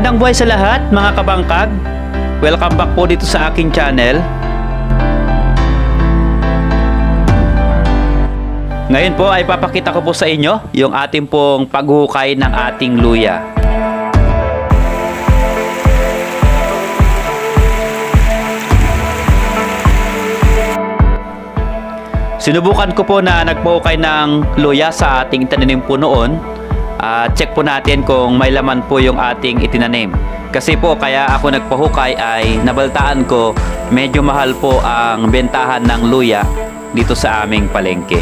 Magandang buhay sa lahat mga kabangkag. Welcome back po dito sa aking channel. Ngayon po ay papakita ko po sa inyo yung ating pong paghukay ng ating luya. Sinubukan ko po na nagpahukay ng luya sa ating tananim po noon. At check po natin kung may laman po yung ating itinanim. Kasi po kaya ako nagpahukay ay nabaltaan ko medyo mahal po ang bentahan ng luya dito sa aming palengke.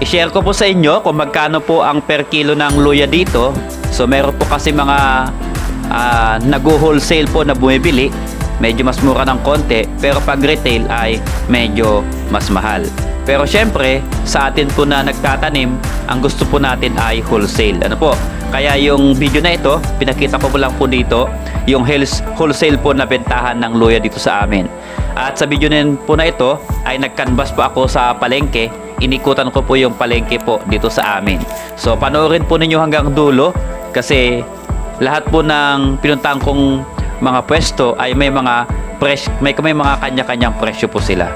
I-share ko po sa inyo kung magkano po ang per kilo ng luya dito. So meron po kasi mga uh, nag-wholesale po na bumibili. Medyo mas mura ng konti. Pero pag retail ay medyo mas mahal. Pero syempre, sa atin po na nagtatanim, ang gusto po natin ay wholesale. Ano po? Kaya yung video na ito, pinakita ko po lang po dito, yung wholesale po na bentahan ng luya dito sa amin. At sa video na po na ito, ay nag-canvas po ako sa palengke. Inikutan ko po yung palengke po dito sa amin. So panoorin po ninyo hanggang dulo kasi lahat po ng pinuntahan kong mga pwesto ay may mga pres may may mga kanya-kanyang presyo po sila.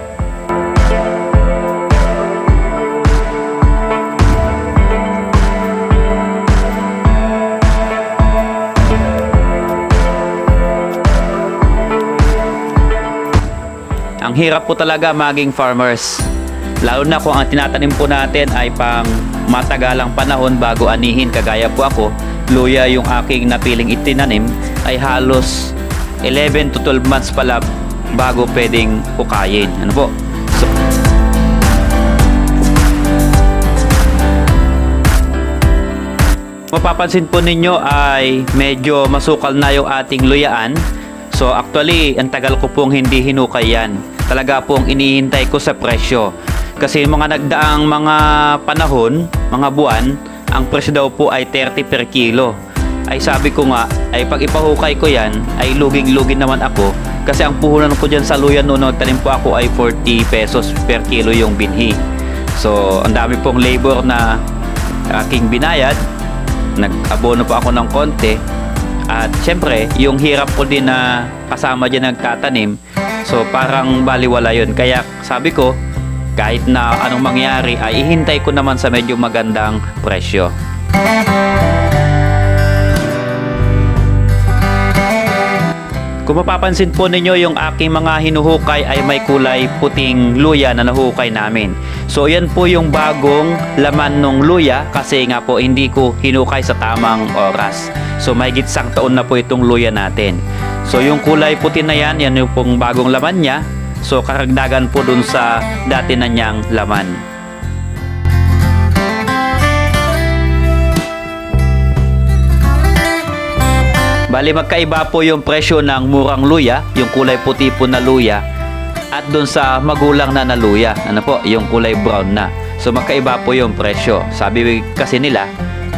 Ang hirap po talaga maging farmers. Lalo na kung ang tinatanim po natin ay pang matagalang panahon bago anihin kagaya po ako, luya yung aking napiling itinanim ay halos 11 to 12 months pala bago pwedeng hukayin. Ano po? So, mapapansin po ninyo ay medyo masukal na yung ating luyaan. So actually, ang tagal ko pong hindi hinukay yan. Talaga pong inihintay ko sa presyo. Kasi mga nagdaang mga panahon, mga buwan, ang presyo daw po ay 30 per kilo. Ay sabi ko nga, ay pag ipahukay ko yan, ay luging-lugin naman ako. Kasi ang puhunan ko dyan sa luyan noon, tanim po ako ay 40 pesos per kilo yung binhi. So, ang dami pong labor na aking binayad. Nag-abono pa ako ng konti. At syempre, yung hirap ko din na kasama dyan nagtatanim. So, parang baliwala yun. Kaya sabi ko, kahit na anong mangyari ay ihintay ko naman sa medyo magandang presyo. Kung mapapansin po ninyo yung aking mga hinuhukay ay may kulay puting luya na nahukay namin. So yan po yung bagong laman ng luya kasi nga po hindi ko hinukay sa tamang oras. So may gitsang taon na po itong luya natin. So yung kulay puti na yan, yan yung pong bagong laman niya. So karagdagan po dun sa dati na niyang laman. Bali magkaiba po yung presyo ng murang luya, yung kulay puti po na luya, at doon sa magulang na na luya, ano po, yung kulay brown na. So magkaiba po yung presyo. Sabi kasi nila,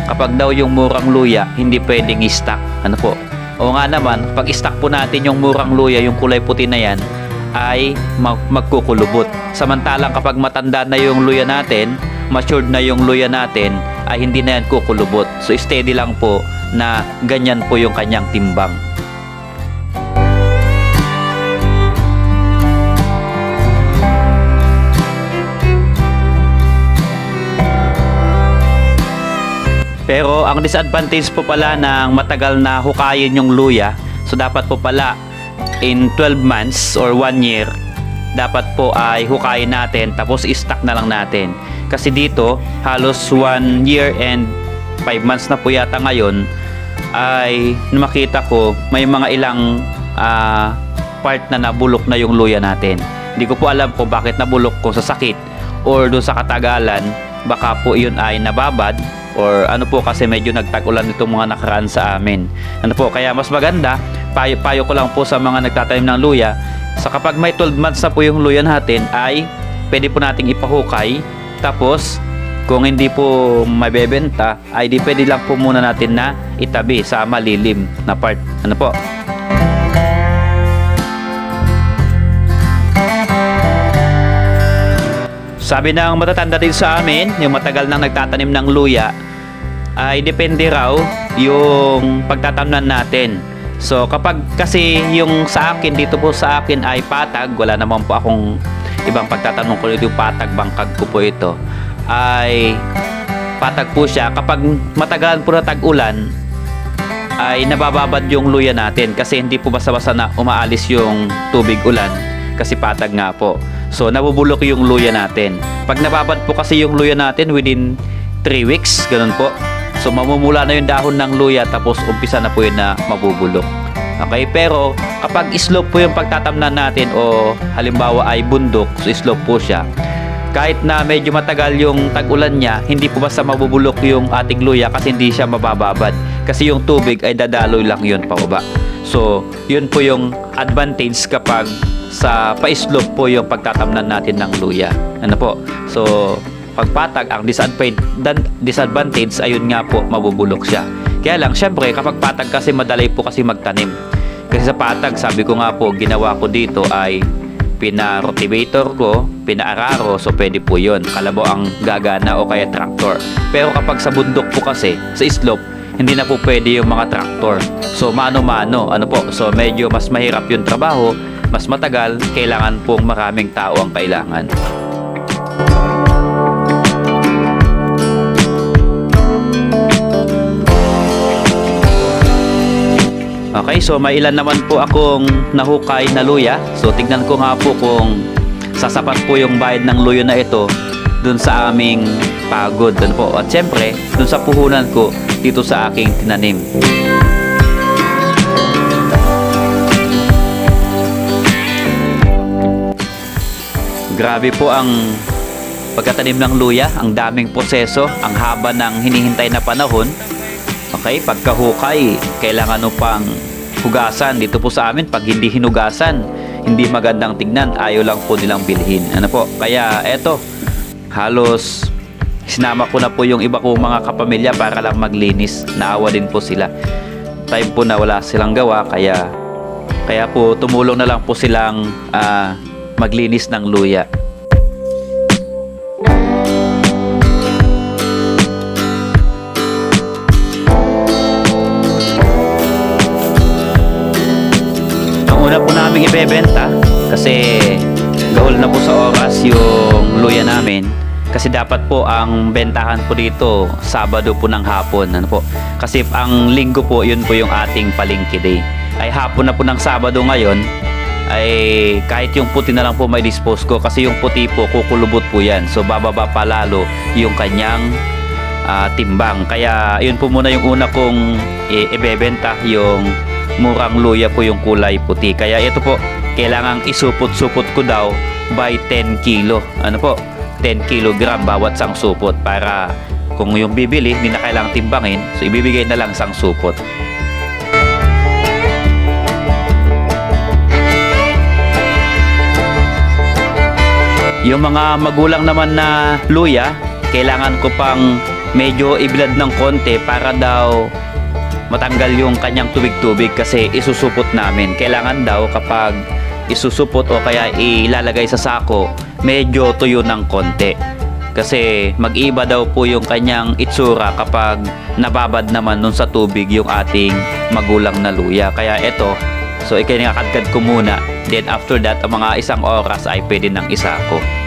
kapag daw yung murang luya, hindi pwedeng i-stock. Ano po? O nga naman, pag i-stock po natin yung murang luya, yung kulay puti na yan, ay mag- magkukulubot. Samantalang kapag matanda na yung luya natin, matured na yung luya natin, ay hindi na yan kukulubot. So steady lang po na ganyan po yung kanyang timbang. Pero ang disadvantage po pala ng matagal na hukayin yung luya, so dapat po pala in 12 months or 1 year, dapat po ay hukayin natin tapos i-stock na lang natin. Kasi dito, halos 1 year and 5 months na po yata ngayon, ay makita ko may mga ilang ah, part na nabulok na yung luya natin. Hindi ko po alam kung bakit nabulok ko sa sakit or doon sa katagalan, baka po yun ay nababad or ano po kasi medyo nagtag-ulan itong mga nakaraan sa amin. Ano po, kaya mas maganda, payo, payo ko lang po sa mga nagtatanim ng luya, sa kapag may 12 months na po yung luya natin ay pwede po nating ipahukay tapos kung hindi po mabebenta ay di pwede lang po muna natin na itabi sa malilim na part. Ano po? Sabi ng matatanda din sa amin, yung matagal nang nagtatanim ng luya, ay depende raw yung pagtatamnan natin. So kapag kasi yung sa akin, dito po sa akin ay patag, wala naman po akong ibang pagtatanong ko yung patag, bangkag ko po ito, ay patag po siya. Kapag matagalan po na tag-ulan, ay nabababad yung luya natin kasi hindi po basta-basta na umaalis yung tubig ulan kasi patag nga po. So nabubulok yung luya natin. Pag nababad po kasi yung luya natin within 3 weeks, ganun po. So mamumula na yung dahon ng luya tapos umpisa na po yun na mabubulok. Okay, pero kapag slope po yung pagtatamnan natin o halimbawa ay bundok, so slope po siya. Kahit na medyo matagal yung tag-ulan niya, hindi po basta mabubulok yung ating luya kasi hindi siya mabababad. Kasi yung tubig ay dadaloy lang yun pababa. So, yun po yung advantage kapag sa pa-slope po yung pagtatamnan natin ng luya. Ano po? So, pagpatag, ang disadvantage, ayun nga po, mabubulok siya. Kaya lang, syempre, kapag patag kasi madalay po kasi magtanim. Kasi sa patag, sabi ko nga po, ginawa ko dito ay pina-rotivator ko, pina-araro, so pwede po yun. Kalabo ang gagana o kaya tractor. Pero kapag sa bundok po kasi, sa slope, hindi na po pwede yung mga tractor. So mano-mano, ano po, so medyo mas mahirap yung trabaho, mas matagal, kailangan pong maraming tao ang kailangan. Okay, so may ilan naman po akong nahukay na luya. So tignan ko nga po kung sasapat po yung bayad ng luya na ito dun sa aming pagod. Dun po. At syempre, dun sa puhunan ko dito sa aking tinanim. Grabe po ang pagkatanim ng luya, ang daming proseso, ang haba ng hinihintay na panahon. Okay, pagkahukay, kailangan no pang hugasan. Dito po sa amin, pag hindi hinugasan, hindi magandang tignan, ayaw lang po nilang bilhin. Ano po? Kaya eto, halos sinama ko na po yung iba kong mga kapamilya para lang maglinis. Naawa din po sila. Time po na wala silang gawa, kaya kaya po tumulong na lang po silang ah, maglinis ng luya. Namin ibebenta kasi gahol na po sa oras yung luya namin. Kasi dapat po ang bentahan po dito Sabado po ng hapon. Ano po? Kasi ang linggo po yun po yung ating palengke day. Ay hapon na po ng Sabado ngayon ay kahit yung puti na lang po may dispose ko kasi yung puti po kukulubot po yan. So bababa pa lalo yung kanyang ah, timbang. Kaya yun po muna yung una kong i- ibebenta yung murang luya po yung kulay puti. Kaya ito po, kailangang isupot-supot ko daw by 10 kilo. Ano po? 10 kilogram bawat sang supot para kung yung bibili, hindi na kailangang timbangin. So, ibibigay na lang sang supot. Yung mga magulang naman na luya, kailangan ko pang medyo ibilad ng konti para daw matanggal yung kanyang tubig-tubig kasi isusupot namin. Kailangan daw kapag isusupot o kaya ilalagay sa sako, medyo tuyo ng konti. Kasi mag-iba daw po yung kanyang itsura kapag nababad naman nun sa tubig yung ating magulang na luya. Kaya eto, so ikinakadkad ko muna. Then after that, ang mga isang oras ay pwede ng isako. yung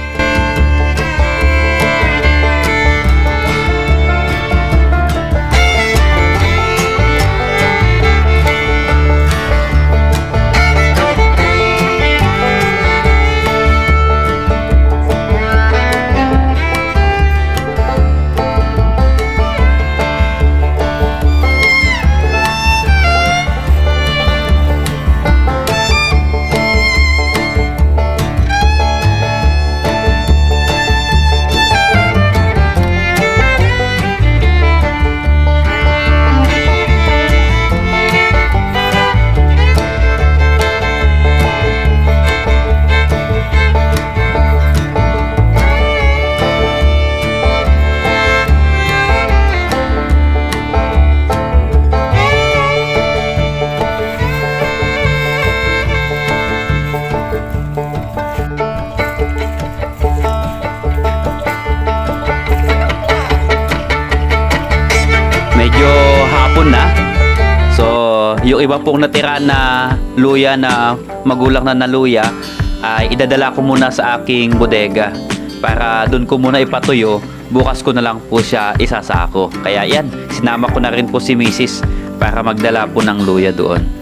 iba pong natira na luya na magulang na naluya ay idadala ko muna sa aking bodega para doon ko muna ipatuyo. Bukas ko na lang po siya isasako. Kaya yan, sinama ko na rin po si Mrs. para magdala po ng luya doon.